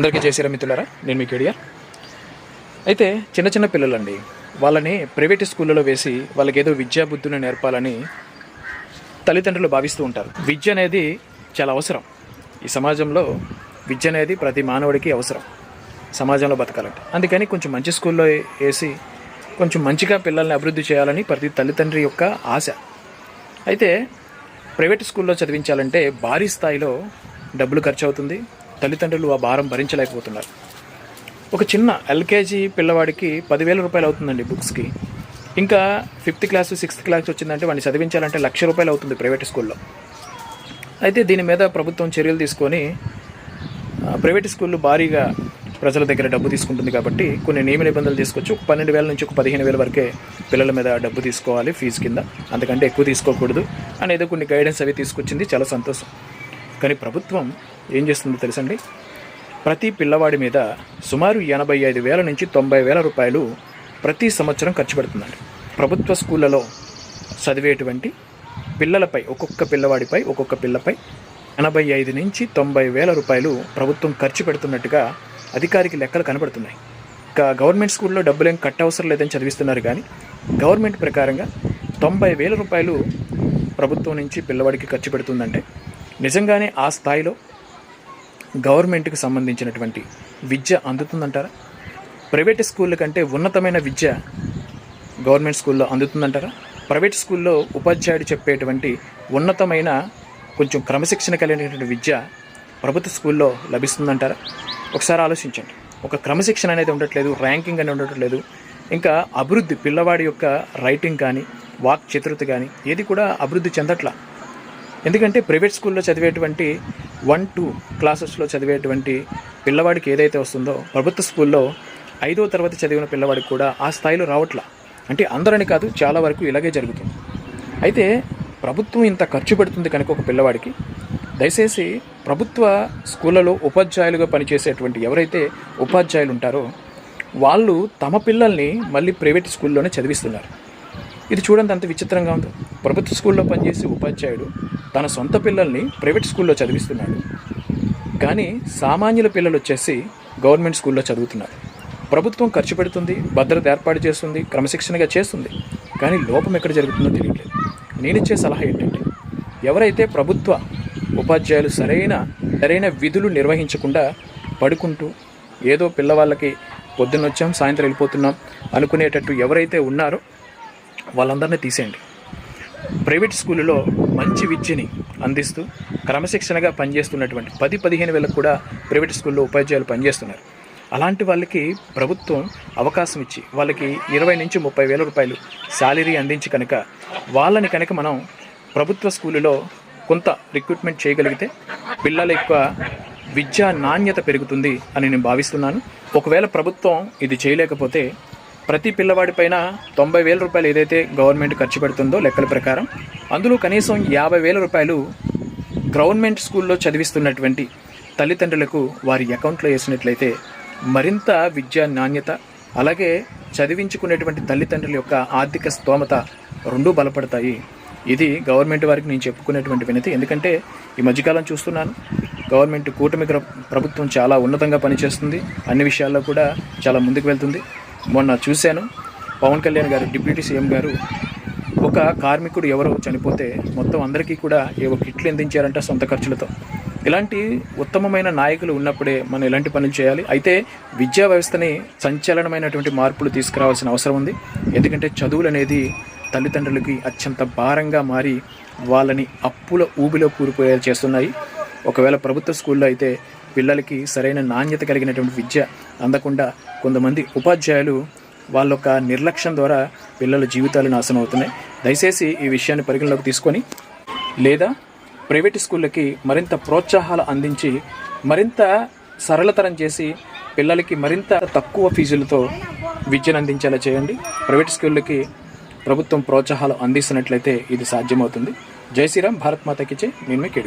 అందరికీ చేసారా మిత్రులారా నేను మీకు ఎడియా అయితే చిన్న చిన్న పిల్లలండి వాళ్ళని ప్రైవేట్ స్కూళ్ళలో వేసి వాళ్ళకి ఏదో విద్యా బుద్ధులు నేర్పాలని తల్లిదండ్రులు భావిస్తూ ఉంటారు. విద్య అనేది చాలా అవసరం. ఈ సమాజంలో విద్య అనేది ప్రతి మానవుడికి అవసరం. సమాజంలో బతకాలంటే. అందుకని కొంచెం మంచి స్కూల్లో వేసి కొంచెం మంచిగా పిల్లల్ని అభివృద్ధి చేయాలని ప్రతి తల్లిదండ్రి యొక్క ఆశ. అయితే ప్రైవేట్ స్కూల్లో చదివించాలంటే భారీ స్థాయిలో డబ్బులు ఖర్చు అవుతుంది. తల్లిదండ్రులు ఆ భారం భరించలేకపోతున్నారు. ఒక చిన్న ఎల్కేజీ పిల్లవాడికి పదివేల రూపాయలు అవుతుందండి బుక్స్కి. ఇంకా ఫిఫ్త్ క్లాస్ సిక్స్త్ క్లాస్ వచ్చిందంటే వాడిని చదివించాలంటే లక్ష రూపాయలు అవుతుంది ప్రైవేట్ స్కూల్లో. అయితే దీని మీద ప్రభుత్వం చర్యలు తీసుకొని ప్రైవేట్ స్కూళ్ళు భారీగా ప్రజల దగ్గర డబ్బు తీసుకుంటుంది కాబట్టి కొన్ని నియమ నిబంధనలు తీసుకొచ్చి ఒక పన్నెండు వేల నుంచి ఒక పదిహేను వేల వరకే పిల్లల మీద డబ్బు తీసుకోవాలి ఫీజు కింద. అంతకంటే ఎక్కువ తీసుకోకూడదు. అనేది కొన్ని గైడెన్స్ అవి తీసుకొచ్చింది. చాలా సంతోషం. కానీ ప్రభుత్వం ఏం చేస్తుందో తెలుసండి? ప్రతి పిల్లవాడి మీద సుమారు ఎనభై ఐదు వేల నుంచి తొంభై వేల రూపాయలు ప్రతి సంవత్సరం ఖర్చు పెడుతుందండి. ప్రభుత్వ స్కూళ్ళలో చదివేటువంటి పిల్లలపై ఒక్కొక్క పిల్లవాడిపై ఒక్కొక్క పిల్లపై ఎనభై ఐదు నుంచి తొంభై వేల రూపాయలు ప్రభుత్వం ఖర్చు పెడుతున్నట్టుగా అధికారికి లెక్కలు కనబడుతున్నాయి. ఇక గవర్నమెంట్ స్కూల్లో డబ్బులు ఏమి కట్ట అవసరం లేదని చదివిస్తున్నారు కానీ గవర్నమెంట్ ప్రకారంగా తొంభై వేల రూపాయలు ప్రభుత్వం నుంచి పిల్లవాడికి ఖర్చు పెడుతుందంటే నిజంగానే ఆ స్థాయిలో గవర్నమెంట్కి సంబంధించినటువంటి విద్య అందుతుందంటారా? ప్రైవేట్ స్కూళ్ళ కంటే ఉన్నతమైన విద్య గవర్నమెంట్ స్కూల్లో అందుతుందంటారా? ప్రైవేట్ స్కూల్లో ఉపాధ్యాయుడు చెప్పేటువంటి ఉన్నతమైన కొంచెం క్రమశిక్షణ కలిగినటువంటి విద్య ప్రభుత్వ స్కూల్లో లభిస్తుందంటారా? ఒకసారి ఆలోచించండి. ఒక క్రమశిక్షణ అనేది ఉండట్లేదు ర్యాంకింగ్ అనేది ఉండట్లేదు ఇంకా అభివృద్ధి పిల్లవాడి యొక్క రైటింగ్ కానీ వాక్ చతురత కానీ ఏది కూడా అభివృద్ధి చెందట్లా. ఎందుకంటే ప్రైవేట్ స్కూల్లో చదివేటువంటి వన్ టూ క్లాసెస్లో చదివేటువంటి పిల్లవాడికి ఏదైతే వస్తుందో ప్రభుత్వ స్కూల్లో ఐదో తరగతి చదివిన పిల్లవాడికి కూడా ఆ స్థాయిలో రావట్లా. అంటే అందరని కాదు చాలా వరకు ఇలాగే జరుగుతుంది. అయితే ప్రభుత్వం ఇంత ఖర్చు పెడుతుంది కనుక ఒక పిల్లవాడికి దయచేసి ప్రభుత్వ స్కూళ్ళలో ఉపాధ్యాయులుగా పనిచేసేటువంటి ఎవరైతే ఉపాధ్యాయులు ఉంటారో వాళ్ళు తమ పిల్లల్ని మళ్ళీ ప్రైవేట్ స్కూల్లోనే చదివిస్తున్నారు. ఇది చూడండి అంత విచిత్రంగా ఉంది. ప్రభుత్వ స్కూల్లో పనిచేసే ఉపాధ్యాయుడు తన సొంత పిల్లల్ని ప్రైవేట్ స్కూల్లో చదివిస్తున్నాడు. కానీ సామాన్యుల పిల్లలు వచ్చేసి గవర్నమెంట్ స్కూల్లో చదువుతున్నారు. ప్రభుత్వం ఖర్చు పెడుతుంది భద్రత ఏర్పాటు చేస్తుంది క్రమశిక్షణగా చేస్తుంది. కానీ లోపం ఎక్కడ జరుగుతుందో తెలియట్లేదు. నేనిచ్చే సలహా ఏంటంటే ఎవరైతే ప్రభుత్వ ఉపాధ్యాయులు సరైన సరైన విధులు నిర్వహించకుండా పడుకుంటూ ఏదో పిల్లవాళ్ళకి పొద్దున్న వచ్చాం సాయంత్రం వెళ్ళిపోతున్నాం అనుకునేటట్టు ఎవరైతే ఉన్నారో వాళ్ళందరినీ తీసేయండి. ప్రైవేట్ స్కూల్లో మంచి విద్యని అందిస్తూ క్రమశిక్షణగా పనిచేస్తున్నటువంటి పది పదిహేను వేలకు కూడా ప్రైవేట్ స్కూల్లో ఉపాధ్యాయులు పనిచేస్తున్నారు. అలాంటి వాళ్ళకి ప్రభుత్వం అవకాశం ఇచ్చి వాళ్ళకి ఇరవై నుంచి ముప్పై వేల రూపాయలు శాలరీ అందించి కనుక వాళ్ళని కనుక మనం ప్రభుత్వ స్కూలులో కొంత రిక్రూట్మెంట్ చేయగలిగితే పిల్లల యొక్క విద్యా నాణ్యత పెరుగుతుంది అని నేను భావిస్తున్నాను. ఒకవేళ ప్రభుత్వం ఇది చేయలేకపోతే ప్రతి పిల్లవాడిపైన తొంభై వేల రూపాయలు ఏదైతే గవర్నమెంట్ ఖర్చు పెడుతుందో లెక్కల ప్రకారం అందులో కనీసం యాభై వేల రూపాయలు గవర్నమెంట్ స్కూల్లో చదివిస్తున్నటువంటి తల్లిదండ్రులకు వారి అకౌంట్లో వేసినట్లయితే మరింత విద్యా నాణ్యత అలాగే చదివించుకునేటువంటి తల్లిదండ్రుల యొక్క ఆర్థిక స్తోమత రెండూ బలపడతాయి. ఇది గవర్నమెంట్ వారికి నేను చెప్పుకునేటువంటి వినతి. ఎందుకంటే ఈ మధ్యకాలం చూస్తున్నాను గవర్నమెంట్ కూటమి ప్రభుత్వం చాలా ఉన్నతంగా పనిచేస్తుంది. అన్ని విషయాల్లో కూడా చాలా ముందుకు వెళ్తుంది. మొన్న చూశాను. పవన్ కళ్యాణ్ గారు డిప్యూటీ సీఎం గారు ఒక కార్మికుడు ఎవరో చనిపోతే మొత్తం అందరికీ కూడా ఏవో కిట్లు అందించారంట సొంత ఖర్చులతో. ఇలాంటి ఉత్తమమైన నాయకులు ఉన్నప్పుడే మనం ఇలాంటి పనులు చేయాలి? అయితే విద్యా వ్యవస్థని సంచలనమైనటువంటి మార్పులు తీసుకురావాల్సిన అవసరం ఉంది. ఎందుకంటే చదువులు అనేది తల్లిదండ్రులకి అత్యంత భారంగా మారి వాళ్ళని అప్పుల ఊబిలో కూరిపోయేలా చేస్తున్నాయి. ఒకవేళ ప్రభుత్వ స్కూల్లో అయితే పిల్లలకి సరైన నాణ్యత కలిగినటువంటి విద్య అందకుండా కొంతమంది ఉపాధ్యాయులు వాళ్ళ యొక్క నిర్లక్ష్యం ద్వారా పిల్లల జీవితాలు నాశనం అవుతున్నాయి. దయచేసి ఈ విషయాన్ని పరిగణలోకి తీసుకొని లేదా ప్రైవేట్ స్కూళ్ళకి మరింత ప్రోత్సాహాలు అందించి మరింత సరళతరం చేసి పిల్లలకి మరింత తక్కువ ఫీజులతో విద్యను అందించేలా చేయండి. ప్రైవేట్ స్కూళ్ళకి ప్రభుత్వం ప్రోత్సాహాలు అందిస్తున్నట్లయితే ఇది సాధ్యమవుతుంది. జై శ్రీరామ్ భారత్ మాతకి చే నేను మీకు